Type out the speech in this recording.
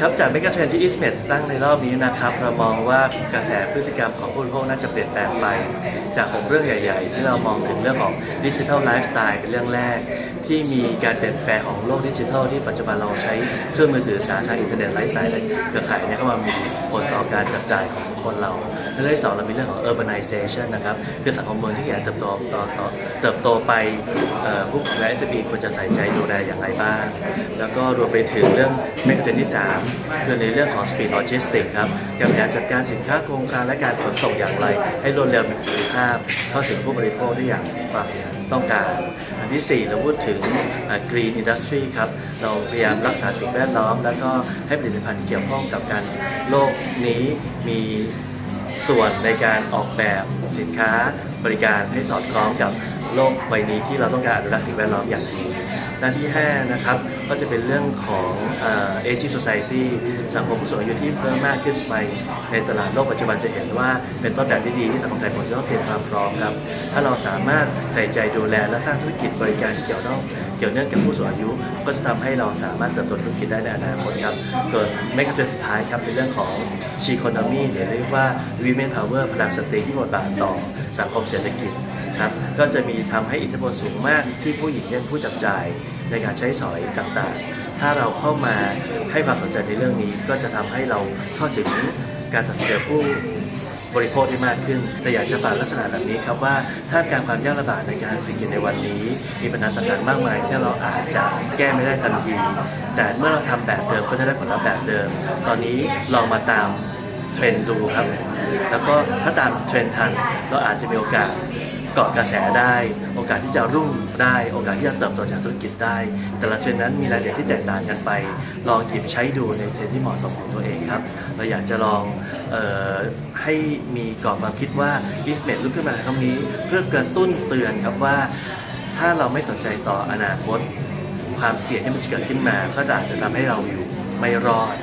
ครับจากเมกะเทรนที่อิสเมดตั้งในรอบนี้นะครับ เรามองว่ากระแสพฤติกรรมของผู้บริโภคน่าจะเปลี่ยนแปลงไป จากของเรื่องใหญ่ ๆ ที่เรามองถึงเรื่องของดิจิทัลไลฟ์สไตล์เป็นเรื่องแรก ที่มีการเปลี่ยนแปลงของโลกดิจิทัล ที่ปัจจุบันเราใช้เครื่องมือสื่อสารทางอินเทอร์เน็ตไร้สายและเครือข่ายเนี่ยเข้ามามีผลต่อการจับจ่ายของคนเราเรื่องที่สองเรามีเรื่องของ urbanization นะครับคือสังคมเมืองที่อยากเติบโตต่อต่อเติบโตไปเอ่อผู้และ SME ควรจะใส่ใจดูแลอย่างไรบ้าง แล้วก็รวมไปถึงเรื่องเมกะเทรนที่ 3 คือในเรื่องของ speed logistics ครับการบริหารจัดการสินค้าโครงการและการขนส่งอย่างไร ให้รวดเร็วมีประสิทธิภาพ เข้าถึงผู้บริโภคได้อย่างความต้องการ อันที่ 4 เราพูดถึงอ่า green industry ครับ เราพยายามรักษาสิ่งแวดล้อม แล้วก็ให้ผลิตภัณฑ์เกี่ยวข้องกับการโลกนี้มีส่วนในการออกแบบสินค้าบริการให้สอดคล้องกับ โลกใบนี้ที่เราต้องการอนุรักษ์สิ่งแวดล้อมอย่างดีด้านที่ 5 นะครับ ก็จะเป็นเรื่องของเอ่อ aging society สังคมผู้สูงอายุที่เพิ่มมากขึ้นไปในตลาดโลกปัจจุบันจะเห็นว่าเป็นต้นแบบที่ดีที่สังคมไทยควรจะต้องเตรียมความพร้อมครับ ถ้าเราสามารถใส่ใจดูแลและสร้างธุรกิจบริการที่เกี่ยวข้องเกี่ยวเนื่องกับผู้สูงอายุ ก็จะทำให้เราสามารถเติบโตธุรกิจได้ในอนาคตครับ ส่วนเมกะเทรนด์สุดท้ายครับเป็นเรื่องของชีคโนดมีหรือเรียกว่า women power พลังสตรีที่บทบาทต่อสังคมเศรษฐกิจครับก็จะมีทำให้อิทธิพลสูงมากที่ผู้หญิงเป็นผู้จับจ่ายในการใช้สอยต่างๆ ถ้าเราเข้ามาให้ความสนใจในเรื่องนี้ ก็จะทำให้เราเข้าถึงการสังเกตผู้บริโภคได้มากขึ้น แต่อยากจะฝากลักษณะแบบนี้ครับว่า ถ้าการความยากลำบากในการซื้อกินในวันนี้ มีปัญหาต่างๆมากมายที่เราอาจจะแก้ไม่ได้ทันที แต่เมื่อเราทำแบบเดิมก็จะได้ผลลัพธ์แบบเดิม ตอนนี้ลองมาตามเทรนด์ดูครับ แล้วก็ถ้าตามเทรนด์ทันเราอาจจะมีโอกาส กาะกระแสได้ โอกาสที่จะรุ่งได้ โอกาสที่จะเติบโตจากธุรกิจได้ แต่ละเทรนนั้นมีรายละเอียดที่แตกต่างกันไป ลองหยิบใช้ดูในเทรนที่เหมาะสมของตัวเองครับ เราอยากจะลองออให้มีกรอบความคิดว่า business ลุกขึ้นมาครั้งนี้ เพื่อกระตุ้นเตือนครับว่า ถ้าเราไม่สนใจต่ออนาคต ความเสี่ยงที่มันจะเกิดขึ้นมา ก็อาจจะทำให้เราอยู่ไม่รอด